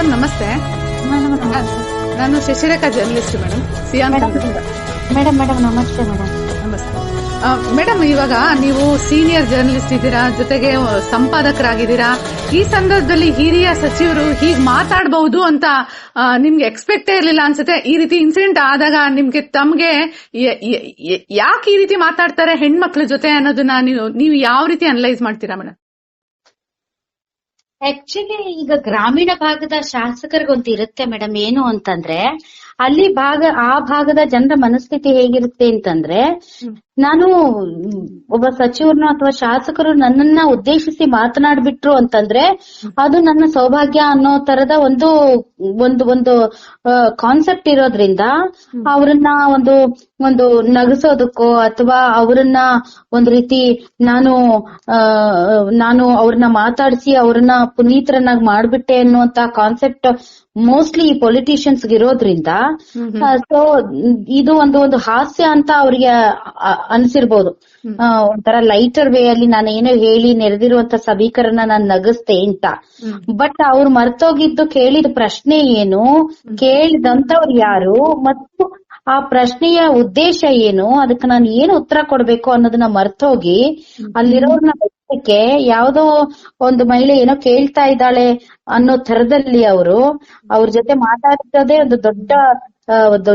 Madam ನಮಸ್ತೆ. ನಾನು Shashirekha journalist madam. ಸಿಯಾನ್ ಮೇಡಮ್ ಮೇಡಮ್ ನಮಸ್ತೆ ಮೇಡಮ್. ನಮಸ್ತೆ. ಮೇಡಮ್ ಇವಾಗ ನೀವು ಸೀನಿಯರ್ ಜರ್ನಲಿಸ್ಟ್ ಇದ್ದೀರಾ ಜೊತೆಗೆ ಸಂಪಾದಕರಾಗಿದ್ದೀರಾ? ಈ ಸಂದರ್ಭದಲ್ಲಿ ಹಿರಿಯ ಸಚಿವರು ಹೀಗೆ ಮಾತಾಡಬಹುದು ಅಂತ ನಿಮ್ಗೆ ಎಕ್ಸ್ಪೆಕ್ಟೇ ಇರಲಿಲ್ಲ ಅನ್ಸುತ್ತೆ. ಈ ರೀತಿ ಇನ್ಸಿಡೆಂಟ್ ಆದಾಗ ನಿಮ್ಗೆ ತಮ್ಗೆ ಯಾಕೆ ಈ ರೀತಿ ಮಾತಾಡ್ತಾರೆ ಹೆಣ್ಮಕ್ಳ ಜೊತೆ ಅನ್ನೋದನ್ನ ನೀವು ನೀವು ಯಾವ ರೀತಿ ಅನಲೈಸ್ ಮಾಡ್ತೀರಾ ಮೇಡಮ್? ಆಕ್ಚುಲಿ ಈಗ ಗ್ರಾಮೀಣ ಭಾಗದ ಶಾಸಕರಿಗೊಂದು ಇರುತ್ತೆ ಮೇಡಮ್. ಏನು ಅಂತಂದ್ರೆ, ಅಲ್ಲಿ ಭಾಗ, ಆ ಭಾಗದ ಜನರ ಮನಸ್ಥಿತಿ ಹೇಗಿರುತ್ತೆ ಅಂತಂದ್ರೆ ನಾನು ಒಬ್ಬ ಸಚಿವರನ್ನ ಅಥವಾ ಶಾಸಕರು ನನ್ನನ್ನ ಉದ್ದೇಶಿಸಿ ಮಾತನಾಡ್ಬಿಟ್ರು ಅಂತಂದ್ರೆ ಅದು ನನ್ನ ಸೌಭಾಗ್ಯ ಅನ್ನೋ ತರದ ಒಂದು ಒಂದು ಒಂದು ಕಾನ್ಸೆಪ್ಟ್ ಇರೋದ್ರಿಂದ ಅವ್ರನ್ನ ಒಂದು ಒಂದು ನಗಸೋದಕ್ಕೋ ಅಥವಾ ಅವರನ್ನ ಒಂದ್ ರೀತಿ ನಾನು ನಾನು ಅವ್ರನ್ನ ಮಾತಾಡಿಸಿ ಅವ್ರನ್ನ ಪುನೀತರನ್ನಾಗಿ ಮಾಡ್ಬಿಟ್ಟೆ ಅನ್ನುವಂತ ಕಾನ್ಸೆಪ್ಟ್ ಮೋಸ್ಟ್ಲಿ ಈ ಪೊಲಿಟಿಷಿಯನ್ಸ್ ಇರೋದ್ರಿಂದ ಸೊ ಇದು ಒಂದು ಒಂದು ಹಾಸ್ಯ ಅಂತ ಅವ್ರಿಗೆ ಅನ್ಸಿರ್ಬೋದು. ಆ, ಒಂಥರ ಲೈಟರ್ ವೇ ಅಲ್ಲಿ ನಾನು ಏನೋ ಹೇಳಿ ನೆರೆದಿರುವಂತ ಸಭಿಕರನ್ನ ನಾನು ನಗಸ್ತೆ ಅಂತ. ಬಟ್ ಅವ್ರು ಮರ್ತೋಗಿದ್ದು ಕೇಳಿದ ಪ್ರಶ್ನೆ ಏನು? ಕೇಳಿದಂತವ್ರು ಯಾರು? ಮತ್ತು ಆ ಪ್ರಶ್ನೆಯ ಉದ್ದೇಶ ಏನು? ಅದಕ್ಕೆ ನಾನು ಏನು ಉತ್ತರ ಕೊಡ್ಬೇಕು ಅನ್ನೋದನ್ನ ಮರ್ತೋಗಿ ಅಲ್ಲಿರೋರ್ನ ಬೆಚ್ಚಕ್ಕೆ ಯಾವ್ದೋ ಒಂದು ಮಹಿಳೆ ಏನೋ ಕೇಳ್ತಾ ಇದ್ದಾಳೆ ಅನ್ನೋ ತರದಲ್ಲಿ ಅವರು ಅವ್ರ ಜೊತೆ ಮಾತಾಡ್ತದೆ ಒಂದು ದೊಡ್ಡ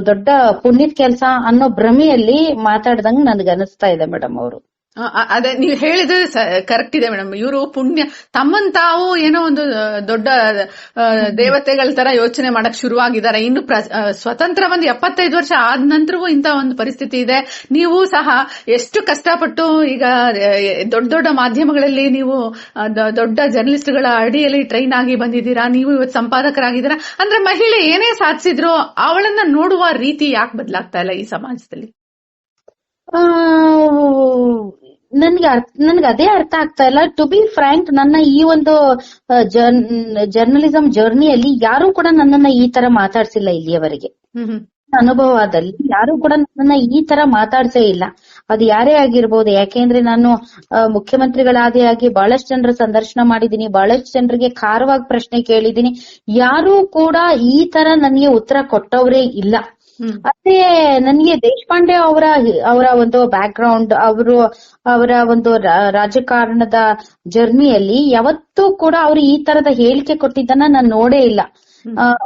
ದೊಡ್ಡ ಪುಣ್ಯದ ಕೆಲಸ ಅನ್ನೋ ಭ್ರಮೆಯಲ್ಲಿ ಮಾತಾಡ್ದಂಗ್ ನನ್ಗೆ ಅನಿಸ್ತಾ ಇದೆ ಮೇಡಮ್ ಅವರು. ಅದೇ ನೀವು ಹೇಳಿದ್ರೆ ಕರೆಕ್ಟ್ ಇದೆ ಮೇಡಮ್. ಇವರು ಪುಣ್ಯ, ತಮ್ಮನ್ ತಾವು ಏನೋ ಒಂದು ದೊಡ್ಡ ದೇವತೆಗಳ ತರ ಯೋಚನೆ ಮಾಡಕ್ ಶುರುವಾಗಿದ್ದಾರೆ. ಇನ್ನು ಸ್ವತಂತ್ರ ಒಂದು ಎಪ್ಪತ್ತೈದು ವರ್ಷ ಆದ ನಂತರವೂ ಇಂತ ಒಂದು ಪರಿಸ್ಥಿತಿ ಇದೆ. ನೀವು ಸಹ ಎಷ್ಟು ಕಷ್ಟಪಟ್ಟು ಈಗ ದೊಡ್ಡ ದೊಡ್ಡ ಮಾಧ್ಯಮಗಳಲ್ಲಿ ನೀವು ದೊಡ್ಡ ಜರ್ನಲಿಸ್ಟ್ಗಳ ಅಡಿಯಲ್ಲಿ ಟ್ರೈನ್ ಆಗಿ ಬಂದಿದ್ದೀರಾ? ನೀವು ಇವತ್ತು ಸಂಪಾದಕರಾಗಿದ್ದೀರಾ? ಅಂದ್ರೆ ಮಹಿಳೆ ಏನೇ ಸಾಧಿಸಿದ್ರು ಅವಳನ್ನ ನೋಡುವ ರೀತಿ ಯಾಕೆ ಬದಲಾಗ್ತಾ ಇಲ್ಲ ಈ ಸಮಾಜದಲ್ಲಿ? ನನ್ಗೆ ಅರ್ಥ ನನ್ಗೆ ಅದೇ ಅರ್ಥ ಆಗ್ತಾ ಇಲ್ಲ. ಟು ಬಿ ಫ್ರಾಂಕ್ ನನ್ನ ಈ ಒಂದು ಜರ್ನಲಿಸಂ ಜರ್ನಿಯಲ್ಲಿ ಯಾರು ಕೂಡ ನನ್ನನ್ನ ಈ ತರ ಮಾತಾಡ್ಸಿಲ್ಲ ಇಲ್ಲಿಯವರೆಗೆ. ಅನುಭವದಲ್ಲಿ ಯಾರು ಕೂಡ ನನ್ನನ್ನ ಈ ತರ ಮಾತಾಡ್ಸೇ ಇಲ್ಲ. ಅದು ಯಾರೇ ಆಗಿರ್ಬೋದು ಯಾಕೆಂದ್ರೆ ನಾನು ಮುಖ್ಯಮಂತ್ರಿಗಳಾದೇ ಆಗಿ ಬಹಳಷ್ಟು ಜನರ ಸಂದರ್ಶನ ಮಾಡಿದೀನಿ ಬಹಳಷ್ಟು ಜನರಿಗೆ ಖಾರವಾಗಿ ಪ್ರಶ್ನೆ ಕೇಳಿದೀನಿ ಯಾರು ಕೂಡ ಈ ತರ ನನಗೆ ಉತ್ತರ ಕೊಟ್ಟವರೇ ಇಲ್ಲ. ಅದೇ ನನಗೆ ದೇಶಪಾಂಡೆ ಅವರ ಅವರ ಒಂದು ಬ್ಯಾಕ್ ಗ್ರೌಂಡ್ ಅವರು ಅವರ ಒಂದು ರಾಜಕಾರಣದ ಜರ್ನಿಯಲ್ಲಿ ಯಾವತ್ತೂ ಕೂಡ ಅವರು ಈ ತರದ ಹೇಳಿಕೆ ಕೊಟ್ಟಿದ್ದನ್ನ ನಾನು ನೋಡೇ ಇಲ್ಲ.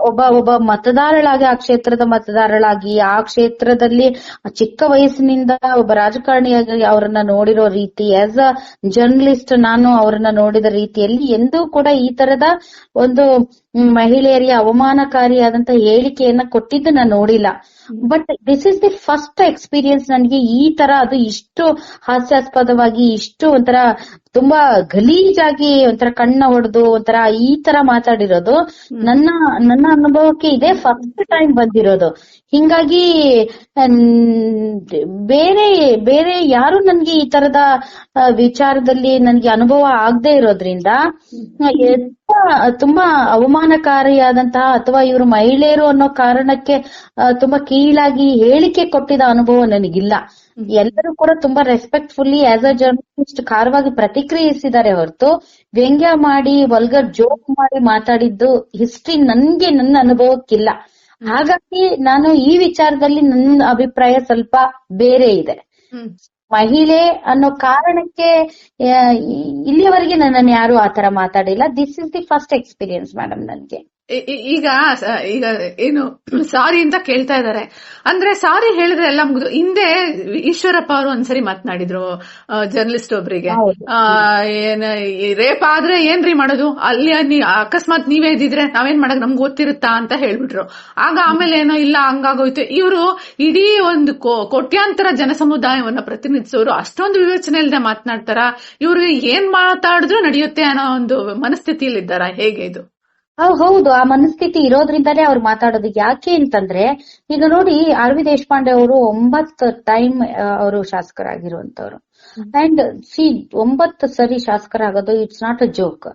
ಒಬ್ಬ ಒಬ್ಬ ಮತದಾರಳಾಗಿ ಆ ಕ್ಷೇತ್ರದ ಮತದಾರಳಾಗಿ ಆ ಕ್ಷೇತ್ರದಲ್ಲಿ ಚಿಕ್ಕ ವಯಸ್ಸಿನಿಂದ ಒಬ್ಬ ರಾಜಕಾರಣಿಯಾಗಿ ಅವರನ್ನ ನೋಡಿರೋ ರೀತಿ ಆಸ್ ಅ ಜರ್ನಲಿಸ್ಟ್ ನಾನು ಅವರನ್ನ ನೋಡಿದ ರೀತಿಯಲ್ಲಿ ಎಂದೂ ಕೂಡ ಈ ತರದ ಒಂದು ಮಹಿಳೆಯರಿಗೆ ಅವಮಾನಕಾರಿಯಾದಂತ ಹೇಳಿಕೆಯನ್ನ ಕೊಟ್ಟಿದ್ದು ನಾನು ನೋಡಿಲ್ಲ but this is the first experience ನನಗೆ ಈ ತರ ಅದು ಇಷ್ಟು ಹಾಸ್ಯಾಸ್ಪದವಾಗಿ ಇಷ್ಟು ಒಂಥರ ತುಂಬಾ ಗಲೀಜಾಗಿ ಒಂಥರ ಕಣ್ಣ ಹೊಡೆದು ಒಂಥರ ಈ ತರ ಮಾತಾಡಿರೋದು. ನನ್ನ ನನ್ನ ಅನುಭವಕ್ಕೆ ಇದೇ ಫಸ್ಟ್ ಟೈಮ್ ಬಂದಿರೋದು. ಹಿಂಗಾಗಿ ಬೇರೆ ಬೇರೆ ಯಾರು ನನ್ಗೆ ಈ ತರದ ವಿಚಾರದಲ್ಲಿ ನನ್ಗೆ ಅನುಭವ ಆಗದೆ ಇರೋದ್ರಿಂದ ತುಂಬಾ ಅವಮಾನಕಾರಿಯಾದಂತಹ ಅಥವಾ ಇವರು ಮಹಿಳೆಯರು ಅನ್ನೋ ಕಾರಣಕ್ಕೆ ತುಂಬಾ ಕೀಳಾಗಿ ಹೇಳಿಕೆ ಕೊಟ್ಟಿದ ಅನುಭವ ನನಗಿಲ್ಲ. ಎಲ್ಲರೂ ಕೂಡ ತುಂಬಾ ರೆಸ್ಪೆಕ್ಟ್ಫುಲ್ಲಿ ಆಸ್ ಅ ಜರ್ನಲಿಸ್ಟ್ ಖಾರವಾಗಿ ಪ್ರತಿಕ್ರಿಯಿಸಿದ್ದಾರೆ ಹೊರತು ವ್ಯಂಗ್ಯ ಮಾಡಿ ವಲ್ಗರ್ ಜೋಕ್ ಮಾಡಿ ಮಾತಾಡಿದ್ದು ಹಿಸ್ಟ್ರಿ ನನ್ಗೆ ನನ್ನ ಅನುಭವಕ್ಕಿಲ್ಲ. ಹಾಗಾಗಿ ನಾನು ಈ ವಿಚಾರದಲ್ಲಿ ನನ್ನ ಅಭಿಪ್ರಾಯ ಸ್ವಲ್ಪ ಬೇರೆ ಇದೆ. ಮಹಿಳೆ ಅನ್ನೋ ಕಾರಣಕ್ಕೆ ಇಲ್ಲಿಯವರೆಗೆ ನನ್ನನ್ನು ಯಾರು ಆತರ ಮಾತಾಡಿಲ್ಲ. This is the first experience madam ನನ್ಗೆ. ಈಗ ಈಗ ಏನು ಸಾರಿ ಅಂತ ಕೇಳ್ತಾ ಇದಾರೆ ಅಂದ್ರೆ ಸಾರಿ ಹೇಳಿದ್ರೆ ಎಲ್ಲ ಮುಗಿದು ಹಿಂದೆ ಈಶ್ವರಪ್ಪ ಅವರು ಒಂದ್ಸರಿ ಮಾತನಾಡಿದ್ರು ಜರ್ನಲಿಸ್ಟ್ ಒಬ್ರಿಗೆ. ಏನ್ ರೇಪ್ ಆದ್ರೆ ಏನ್ರಿ ಮಾಡೋದು? ಅಲ್ಲಿ ಅಕಸ್ಮಾತ್ ನೀವೇ ಇದ್ದಿದ್ರೆ ನಾವೇನ್ ಮಾಡಕ್ ನಮ್ಗೆ ಗೊತ್ತಿರುತ್ತಾ ಅಂತ ಹೇಳ್ಬಿಟ್ರು. ಆಗ ಆಮೇಲೆ ಏನೋ ಇಲ್ಲ ಹಂಗಾಗೋಯ್ತು. ಇವರು ಇಡೀ ಒಂದು ಕೋಟ್ಯಾಂತರ ಜನಸಮುದಾಯವನ್ನ ಪ್ರತಿನಿಧಿಸೋರು ಅಷ್ಟೊಂದು ವಿವೇಚನೆ ಇಲ್ಲದೆ ಮಾತನಾಡ್ತಾರ? ಇವ್ರಿಗೆ ಏನ್ ಮಾತಾಡಿದ್ರು ನಡೆಯುತ್ತೆ ಅನ್ನೋ ಒಂದು ಮನಸ್ಥಿತಿಯಲ್ಲಿ ಇದ್ದಾರ ಹೇಗೆ ಇದು? ಹೌದು ಆ ಮನಸ್ಥಿತಿ ಇರೋದ್ರಿಂದಾನೇ ಅವ್ರು ಮಾತಾಡೋದು. ಯಾಕೆ ಅಂತಂದ್ರೆ ಈಗ ನೋಡಿ ಆರ್ ವಿ ದೇಶಪಾಂಡೆ ಅವರು ಒಂಬತ್ತು ಟೈಮ್ ಅವರು ಶಾಸಕರಾಗಿರುವಂತವ್ರು ಅಂಡ್ ಸಿ ಒಂಬತ್ತು ಸರಿ ಶಾಸಕರಾಗೋದು ಇಟ್ಸ್ ನಾಟ್ ಅ ಜೋಕ್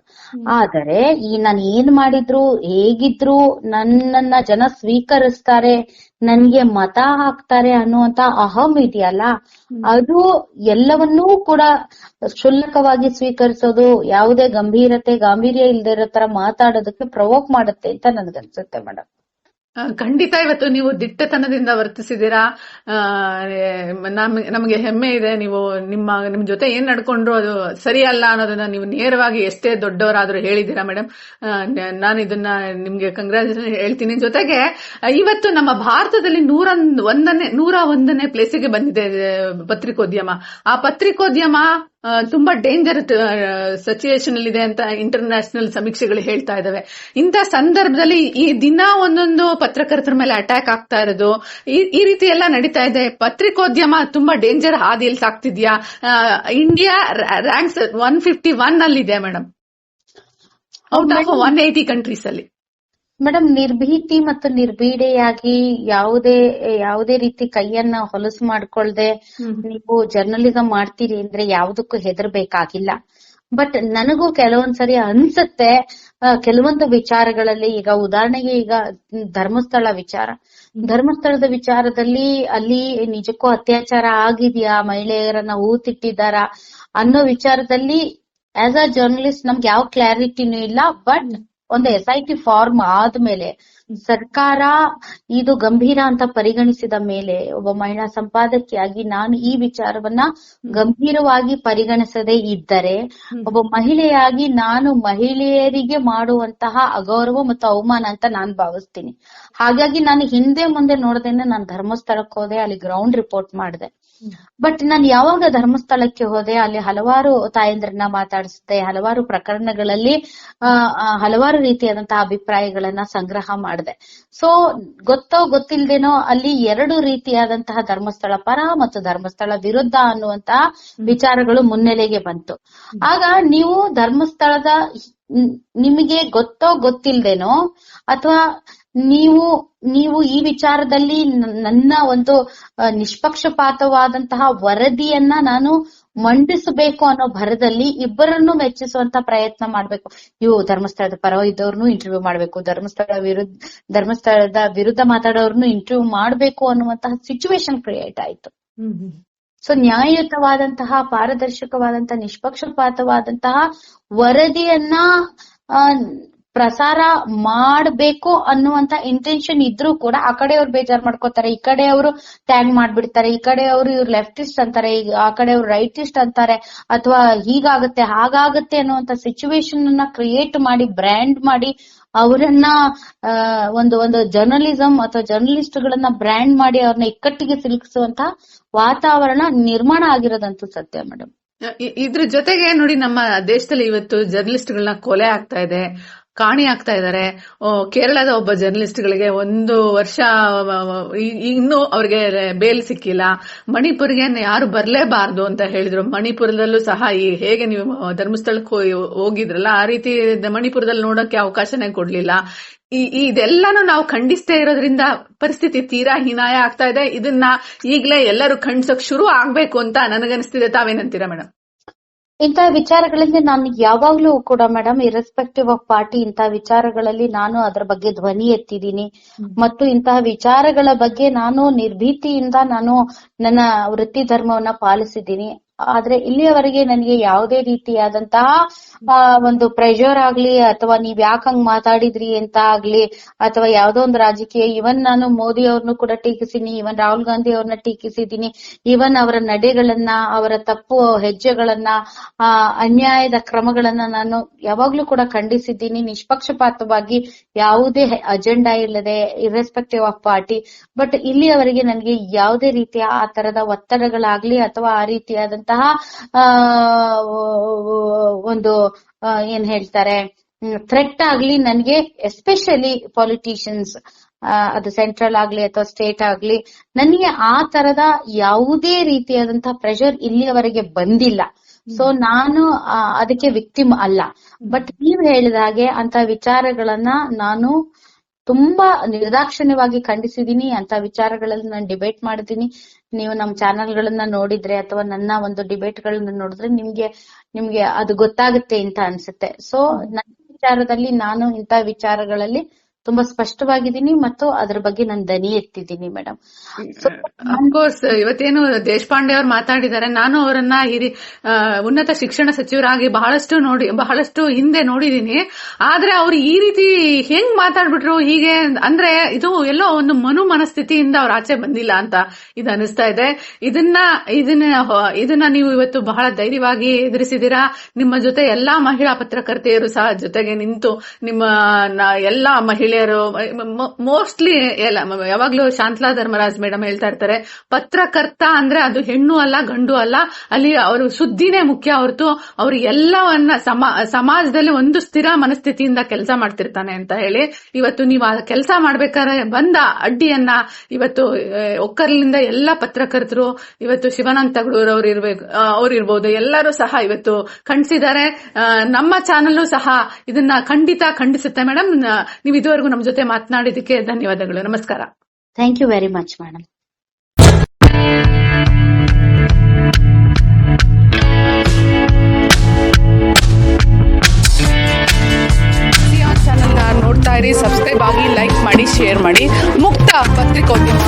ಆದರೆ ಈ ನಾನು ಏನ್ ಮಾಡಿದ್ರು ಹೇಗಿದ್ರು ನನ್ನನ್ನ ಜನ ಸ್ವೀಕರಿಸ್ತಾರೆ ನನ್ಗೆ ಮತ ಹಾಕ್ತಾರೆ ಅನ್ನುವಂತ ಅಹಂ ಇದೆಯಲ್ಲ? ಅದು ಎಲ್ಲವನ್ನೂ ಕೂಡ ಕ್ಷುಲ್ಲಕವಾಗಿ ಸ್ವೀಕರಿಸೋದು ಯಾವುದೇ ಗಂಭೀರತೆ ಗಾಂಭೀರ್ಯ ಇಲ್ದಿರೋ ತರ ಮಾತಾಡೋದಕ್ಕೆ ಪ್ರವೋಕ್ ಮಾಡುತ್ತೆ ಅಂತ ನನ್ಗನ್ಸುತ್ತೆ ಮೇಡಮ್ ಖಂಡಿತ ಇವತ್ತು ನೀವು ದಿಟ್ಟತನದಿಂದ ವರ್ತಿಸಿದೀರಾ ನಮಗೆ ಹೆಮ್ಮೆ ಇದೆ. ನೀವು ನಿಮ್ಮ, ನಿಮ್ ಜೊತೆ ಏನ್ ನಡ್ಕೊಂಡ್ರು ಅದು ಸರಿ ಅಲ್ಲ ಅನ್ನೋದನ್ನ ನೀವು ನೇರವಾಗಿ ಎಷ್ಟೇ ದೊಡ್ಡವರಾದ್ರೂ ಹೇಳಿದ್ದೀರಾ ಮೇಡಮ್ ನಾನು ಇದನ್ನ ನಿಮ್ಗೆ ಕಂಗ್ರಾಚುಲೇಷನ್ ಹೇಳ್ತೀನಿ. ಜೊತೆಗೆ ಇವತ್ತು ನಮ್ಮ ಭಾರತದಲ್ಲಿ ನೂರ ಒಂದನೇ ನೂರ ಒಂದನೇ ಪ್ಲೇಸಿಗೆ ಬಂದಿದೆ ಪತ್ರಿಕೋದ್ಯಮ. ಆ ಪತ್ರಿಕೋದ್ಯಮ ತುಂಬಾ ಡೇಂಜರ್ ಸಿಚುಯೇಷನ್ ಅಲ್ಲಿ ಇದೆ ಅಂತ ಇಂಟರ್ನ್ಯಾಷನಲ್ ಸಮೀಕ್ಷೆಗಳು ಹೇಳ್ತಾ ಇದಾವೆ. ಇಂಥ ಸಂದರ್ಭದಲ್ಲಿ ಈ ದಿನ ಒಂದೊಂದು ಪತ್ರಕರ್ತರ ಮೇಲೆ ಅಟ್ಯಾಕ್ ಆಗ್ತಾ ಇರೋದು ಈ ಈ ರೀತಿ ಎಲ್ಲ ನಡೀತಾ ಇದೆ. ಪತ್ರಿಕೋದ್ಯಮ ತುಂಬಾ ಡೇಂಜರ್ ಹಾದಿಯಲ್ಲಿ ಸಾಕ್ತಿದ್ಯಾ? India ranks one fifty one ಅಲ್ಲಿ ಇದೆ madam out of one eighty countries ಅಲ್ಲಿ. ಮೇಡಮ್ ನಿರ್ಭೀತಿ ಮತ್ತು ನಿರ್ಭೀಡೆಯಾಗಿ ಯಾವುದೇ ಯಾವುದೇ ರೀತಿ ಕೈಯನ್ನ ಹೊಲಸು ಮಾಡ್ಕೊಳ್ದೆ ನೀವು ಜರ್ನಲಿಸಂ ಮಾಡ್ತೀರಿ ಅಂದ್ರೆ ಯಾವುದಕ್ಕೂ ಹೆದರ್ಬೇಕಾಗಿಲ್ಲ. ಬಟ್ ನನಗೂ ಕೆಲವೊಂದ್ಸರಿ ಅನ್ಸುತ್ತೆ ಕೆಲವೊಂದು ವಿಚಾರಗಳಲ್ಲಿ ಈಗ ಉದಾಹರಣೆಗೆ ಈಗ ಧರ್ಮಸ್ಥಳ ವಿಚಾರ. ಧರ್ಮಸ್ಥಳದ ವಿಚಾರದಲ್ಲಿ ಅಲ್ಲಿ ನಿಜಕ್ಕೂ ಅತ್ಯಾಚಾರ ಆಗಿದೆಯಾ ಮಹಿಳೆಯರನ್ನ ಊತಿಟ್ಟಿದ್ದಾರಾ ಅನ್ನೋ ವಿಚಾರದಲ್ಲಿ ಆಸ್ ಅ ಜರ್ನಲಿಸ್ಟ್ ನಮ್ಗೆ ಯಾವ ಕ್ಲಾರಿಟಿನೂ ಇಲ್ಲ ಬಟ್ ಒಂದು ಎಸ್ ಐ ಟಿ ಫಾರ್ಮ್ ಆದ್ಮೇಲೆ ಸರ್ಕಾರ ಇದು ಗಂಭೀರ ಅಂತ ಪರಿಗಣಿಸಿದ ಮೇಲೆ ಒಬ್ಬ ಮಹಿಳಾ ಸಂಪಾದಕಿಯಾಗಿ ನಾನು ಈ ವಿಚಾರವನ್ನ ಗಂಭೀರವಾಗಿ ಪರಿಗಣಿಸದೇ ಇದ್ದರೆ ಒಬ್ಬ ಮಹಿಳೆಯಾಗಿ ನಾನು ಮಹಿಳೆಯರಿಗೆ ಮಾಡುವಂತಹ ಅಗೌರವ ಮತ್ತು ಅವಮಾನ ಅಂತ ನಾನು ಭಾವಿಸ್ತೀನಿ. ಹಾಗಾಗಿ ನಾನು ಹಿಂದೆ ಮುಂದೆ ನೋಡದೇನೆ ನಾನು ಧರ್ಮಸ್ಥಳಕ್ಕೆ ಹೋದೆ ಅಲ್ಲಿ ಗ್ರೌಂಡ್ ರಿಪೋರ್ಟ್ ಮಾಡಿದೆ. ಬಟ್ ನಾನು ಯಾವಾಗ ಧರ್ಮಸ್ಥಳಕ್ಕೆ ಹೋದೆ ಅಲ್ಲಿ ಹಲವಾರು ತಾಯಂದ್ರನ್ನ ಮಾತಾಡಿಸುತ್ತೆ ಹಲವಾರು ಪ್ರಕರಣಗಳಲ್ಲಿ ಹಲವಾರು ರೀತಿಯಾದಂತಹ ಅಭಿಪ್ರಾಯಗಳನ್ನ ಸಂಗ್ರಹ ಮಾಡಿದೆ. ಸೊ ಗೊತ್ತೋ ಗೊತ್ತಿಲ್ದೇನೋ ಅಲ್ಲಿ ಎರಡು ರೀತಿಯಾದಂತಹ ಧರ್ಮಸ್ಥಳ ಪರ ಮತ್ತು ಧರ್ಮಸ್ಥಳ ವಿರುದ್ಧ ಅನ್ನುವಂತಹ ವಿಚಾರಗಳು ಮುನ್ನೆಲೆಗೆ ಬಂತು. ಆಗ ನೀವು ಧರ್ಮಸ್ಥಳದ ನಿಮಗೆ ಗೊತ್ತೋ ಗೊತ್ತಿಲ್ದೇನೋ ಅಥವಾ ನೀವು ನೀವು ಈ ವಿಚಾರದಲ್ಲಿ ನನ್ನ ಒಂದು ನಿಷ್ಪಕ್ಷಪಾತವಾದಂತಹ ವರದಿಯನ್ನ ನಾನು ಮಂಡಿಸಬೇಕು ಅನ್ನೋ ಭರದಲ್ಲಿ ಇಬ್ಬರನ್ನು ಮೆಚ್ಚಿಸುವಂತ ಪ್ರಯತ್ನ ಮಾಡ್ಬೇಕು. ಇವು ಧರ್ಮಸ್ಥಳದ ಪರ ಇದ್ದವ್ರನ್ನು ಇಂಟರ್ವ್ಯೂ ಮಾಡ್ಬೇಕು ಧರ್ಮಸ್ಥಳ ವಿರುದ್ಧ ಧರ್ಮಸ್ಥಳದ ವಿರುದ್ಧ ಮಾತಾಡೋರ್ನು ಇಂಟರ್ವ್ಯೂ ಮಾಡ್ಬೇಕು ಅನ್ನುವಂತಹ ಸಿಚುವೇಶನ್ ಕ್ರಿಯೇಟ್ ಆಯ್ತು. ಸೊ ನ್ಯಾಯಯುತವಾದಂತಹ ಪಾರದರ್ಶಕವಾದಂತಹ ನಿಷ್ಪಕ್ಷಪಾತವಾದಂತಹ ವರದಿಯನ್ನ ಪ್ರಸಾರ ಮಾಡಬೇಕು ಅನ್ನುವಂತ ಇಂಟೆನ್ಷನ್ ಇದ್ರೂ ಕೂಡ ಆ ಕಡೆಯವ್ರು ಬೇಜಾರ್ ಮಾಡ್ಕೋತಾರೆ. ಈ ಕಡೆಯವರು ಟ್ಯಾಗ್ ಮಾಡ್ಬಿಡ್ತಾರೆ. ಈ ಕಡೆಯವರು ಇವ್ರು ಲೆಫ್ಟಿಸ್ಟ್ ಅಂತಾರೆ. ಆ ಕಡೆಯವ್ರು ರೈಟಿಸ್ಟ್ ಅಂತಾರೆ. ಅಥವಾ ಹೀಗಾಗುತ್ತೆ, ಹಾಗಾಗುತ್ತೆ ಅನ್ನುವಂತ ಸಿಚುವೇಶನ್ ಅನ್ನ ಕ್ರಿಯೇಟ್ ಮಾಡಿ ಬ್ರ್ಯಾಂಡ್ ಮಾಡಿ ಅವರನ್ನ ಒಂದು ಒಂದು ಜರ್ನಲಿಸಂ ಅಥವಾ ಜರ್ನಲಿಸ್ಟ್ ಗಳನ್ನ ಬ್ರ್ಯಾಂಡ್ ಮಾಡಿ ಅವ್ರನ್ನ ಇಕ್ಕಟ್ಟಿಗೆ ಸಿಲುಕಿಸುವಂತ ವಾತಾವರಣ ನಿರ್ಮಾಣ ಆಗಿರೋದಂತೂ ಸತ್ಯ ಮೇಡಮ್ ಇದ್ರ ಜೊತೆಗೆ ನೋಡಿ ನಮ್ಮ ದೇಶದಲ್ಲಿ ಇವತ್ತು ಜರ್ನಲಿಸ್ಟ್ ಗಳನ್ನ ಕೊಲೆ ಆಗ್ತಾ ಇದೆ. ಕಾಣಿ ಆಗ್ತಾ ಇದ್ದಾರೆ. ಕೇರಳದ ಒಬ್ಬ ಜರ್ನಲಿಸ್ಟ್ ಗಳಿಗೆ ಒಂದು ವರ್ಷ ಇನ್ನೂ ಅವ್ರಿಗೆ ಬೇಲ್ ಸಿಕ್ಕಿಲ್ಲ. ಮಣಿಪುರ್ಗೆ ಯಾರು ಬರ್ಲೇಬಾರ್ದು ಅಂತ ಹೇಳಿದ್ರು. ಮಣಿಪುರದಲ್ಲೂ ಸಹ ಈ ಹೇಗೆ ನೀವು ಧರ್ಮಸ್ಥಳಕ್ಕೆ ಹೋಗಿ- ಹೋಗಿದ್ರಲ್ಲ, ಆ ರೀತಿ ಮಣಿಪುರದಲ್ಲಿ ನೋಡೋಕೆ ಅವಕಾಶನೇ ಕೊಡ್ಲಿಲ್ಲ. ಈ ಇದೆಲ್ಲಾನು ನಾವು ಖಂಡಿಸ್ತೇ ಇರೋದ್ರಿಂದ ಪರಿಸ್ಥಿತಿ ತೀರಾ ಹೀನಾಯ ಆಗ್ತಾ ಇದೆ. ಇದನ್ನ ಈಗಲೇ ಎಲ್ಲರೂ ಖಂಡಿಸೋಕ್ ಶುರು ಆಗ್ಬೇಕು ಅಂತ ನನಗನ್ನಿಸ್ತಿದೆ. ತಾವೇನಂತೀರಾ ಮೇಡಮ್ ಇಂತಹ ವಿಚಾರಗಳಲ್ಲಿ ನಾನು ಯಾವಾಗ್ಲೂ ಕೂಡ ಮೇಡಮ್ ಇರೆಸ್ಪೆಕ್ಟಿವ್ ಆಫ್ ಪಾರ್ಟಿ ಇಂತಹ ವಿಚಾರಗಳಲ್ಲಿ ನಾನು ಅದರ ಬಗ್ಗೆ ಧ್ವನಿ ಎತ್ತಿದ್ದೀನಿ. ಮತ್ತು ಇಂತಹ ವಿಚಾರಗಳ ಬಗ್ಗೆ ನಾನು ನಿರ್ಭೀತಿಯಿಂದ ನಾನು ನನ್ನ ವೃತ್ತಿ ಧರ್ಮವನ್ನ ಪಾಲಿಸಿದ್ದೀನಿ. ಆದ್ರೆ ಇಲ್ಲಿಯವರೆಗೆ ನನಗೆ ಯಾವುದೇ ರೀತಿಯಾದಂತಹ ಒಂದು ಪ್ರೆಷರ್ ಆಗ್ಲಿ ಅಥವಾ ನೀವ್ ಯಾಕೆ ಹಂಗ್ ಮಾತಾಡಿದ್ರಿ ಅಂತ ಆಗ್ಲಿ ಅಥವಾ ಯಾವ್ದೋ ಒಂದು ರಾಜಕೀಯ ಇವನ್ ನಾನು ಮೋದಿ ಅವ್ರನ್ನು ಕೂಡ ಟೀಕಿಸಿನಿ ಇವನ್ ರಾಹುಲ್ ಗಾಂಧಿ ಅವ್ರನ್ನ ಟೀಕಿಸಿದೀನಿ ಇವನ್ ಅವರ ನಡೆಗಳನ್ನ, ಅವರ ತಪ್ಪು ಹೆಜ್ಜೆಗಳನ್ನ, ಆ, ಅನ್ಯಾಯದ ಕ್ರಮಗಳನ್ನ ನಾನು ಯಾವಾಗ್ಲೂ ಕೂಡ ಖಂಡಿಸಿದ್ದೀನಿ. ನಿಷ್ಪಕ್ಷಪಾತವಾಗಿ ಯಾವುದೇ ಅಜೆಂಡಾ ಇಲ್ಲದೆ ಇರ್ರೆಸ್ಪೆಕ್ಟಿವ್ ಆಫ್ ಪಾರ್ಟಿ ಬಟ್ ಇಲ್ಲಿಯವರೆಗೆ ನನಗೆ ಯಾವುದೇ ರೀತಿಯ ಆ ತರದ ಒತ್ತಡಗಳಾಗ್ಲಿ ಅಥವಾ ಆ ರೀತಿಯಾದಂತಹ ಆ ಒಂದು ಏನ್ ಹೇಳ್ತಾರೆ ಥ್ರೆಟ್ ಆಗ್ಲಿ ನನ್ಗೆ ಎಸ್ಪೆಷಲಿ ಪಾಲಿಟಿಷಿಯನ್ಸ್ ಅದು ಸೆಂಟ್ರಲ್ ಆಗ್ಲಿ ಅಥವಾ ಸ್ಟೇಟ್ ಆಗ್ಲಿ ನನಗೆ ಆ ತರದ ಯಾವುದೇ ರೀತಿಯಾದಂತಹ ಪ್ರೆಷರ್ ಇಲ್ಲಿಯವರೆಗೆ ಬಂದಿಲ್ಲ. ಸೊ ನಾನು ಅದಕ್ಕೆ ವಿಕ್ಟಿಮ್ ಅಲ್ಲ. ಬಟ್ ನೀವ್ ಹೇಳಿದ ಹಾಗೆ ಅಂತ ವಿಚಾರಗಳನ್ನ ನಾನು ತುಂಬಾ ನಿರ್ದಾಕ್ಷಿಣ್ಯವಾಗಿ ಖಂಡಿಸಿದೀನಿ, ಅಂತ ವಿಚಾರಗಳಲ್ಲಿ ನಾನು ಡಿಬೇಟ್ ಮಾಡಿದೀನಿ. ನೀವು ನಮ್ಮ ಚಾನೆಲ್ಗಳನ್ನ ನೋಡಿದ್ರೆ ಅಥವಾ ನನ್ನ ಒಂದು ಡಿಬೇಟ್ ಗಳನ್ನ ನೋಡಿದ್ರೆ ನಿಮ್ಗೆ ನಿಮ್ಗೆ ಅದು ಗೊತ್ತಾಗುತ್ತೆ ಅಂತ ಅನ್ಸುತ್ತೆ. ಸೊ ನನ್ನ ವಿಚಾರದಲ್ಲಿ ನಾನು ಇಂತ ವಿಚಾರಗಳಲ್ಲಿ ತುಂಬಾ ಸ್ಪಷ್ಟವಾಗಿದ್ದೀನಿ ಮತ್ತು ಅದ್ರ ಬಗ್ಗೆ ನಾನು ದನಿ ಎತ್ತಿದ್ದೀನಿ ಮೇಡಮ್ ಅಫ್ಕೋರ್ಸ್ ಇವತ್ತೇನು ದೇಶಪಾಂಡೆ ಅವ್ರು ಮಾತಾಡಿದ್ದಾರೆ, ನಾನು ಅವರನ್ನ ಹಿರಿ ಉನ್ನತ ಶಿಕ್ಷಣ ಸಚಿವರಾಗಿ ಬಹಳಷ್ಟು ನೋಡಿ, ಬಹಳಷ್ಟು ಹಿಂದೆ ನೋಡಿದೀನಿ ಆದ್ರೆ ಅವ್ರು ಈ ರೀತಿ ಹೆಂಗ್ ಮಾತಾಡ್ಬಿಟ್ರು, ಹೀಗೆ ಅಂದ್ರೆ ಇದು ಎಲ್ಲೋ ಒಂದು ಮನು ಮನಸ್ಥಿತಿಯಿಂದ ಅವ್ರ ಆಚೆ ಬಂದಿಲ್ಲ ಅಂತ ಇದು ಅನಿಸ್ತಾ ಇದೆ. ಇದನ್ನ ಇದನ್ನ ಇದನ್ನ ನೀವು ಇವತ್ತು ಬಹಳ ಧೈರ್ಯವಾಗಿ ಎದುರಿಸಿದೀರಾ ನಿಮ್ಮ ಜೊತೆ ಎಲ್ಲಾ ಮಹಿಳಾ ಪತ್ರಕರ್ತೆಯರು ಸಹ ಜೊತೆಗೆ ನಿಂತು ನಿಮ್ಮ ಎಲ್ಲಾ ಎಲ್ಲಾ ಮಹಿಳೆಯರು ಮೋಸ್ಟ್ಲಿ ಎಲ್ಲ ಯಾವಾಗ್ಲೂ ಶಾಂತಲಾ ಧರ್ಮರಾಜ್ ಮೇಡಮ್ ಹೇಳ್ತಾ ಇರ್ತಾರೆ ಪತ್ರಕರ್ತ ಅಂದ್ರೆ ಅದು ಹೆಣ್ಣು ಅಲ್ಲ, ಗಂಡು ಅಲ್ಲ, ಅಲ್ಲಿ ಅವರು ಸುದ್ದಿನೇ ಮುಖ್ಯ ಹೊರತು ಅವರು ಎಲ್ಲವನ್ನ ಸಮಾ, ಸಮಾಜದಲ್ಲಿ ಒಂದು ಸ್ಥಿರ ಮನಸ್ಥಿತಿಯಿಂದ ಕೆಲಸ ಮಾಡ್ತಿರ್ತಾನೆ ಅಂತ ಹೇಳಿ, ಇವತ್ತು ನೀವು ಆ ಕೆಲಸ ಮಾಡ್ಬೇಕಾದ್ರೆ ಬಂದ ಅಡ್ಡಿಯನ್ನ, ಇವತ್ತು ಒಕ್ಕರ್ಲಿಂದ ಎಲ್ಲ ಪತ್ರಕರ್ತರು ಇವತ್ತು ಶಿವಾನಂದ ತಗಡೂರ್ ಅವ್ರು ಇರ್ಬೇಕು ಅವ್ರು ಇರ್ಬೋದು, ಎಲ್ಲರೂ ಸಹ ಇವತ್ತು ಖಂಡಿಸಿದ್ದಾರೆ ನಮ್ಮ ಚಾನಲ್ ಸಹ ಇದನ್ನ ಖಂಡಿತ ಖಂಡಿಸುತ್ತೆ. ಮೇಡಮ್ ನೀವು ಇದುವರೆಗೂ ನಮ್ಮ ಜೊತೆ ಮಾತನಾಡಿದಕ್ಕೆ ಧನ್ಯವಾದಗಳು. ನಮಸ್ಕಾರ. Thank you very much madam ನೋಡ್ತಾ ಇರಿ ಸಬ್ಸ್ಕ್ರೈಬ್ ಆಗಿ ಲೈಕ್ ಮಾಡಿ ಶೇರ್ ಮಾಡಿ. ಮುಕ್ತ ಪತ್ರಿಕೋದ್ಯಮ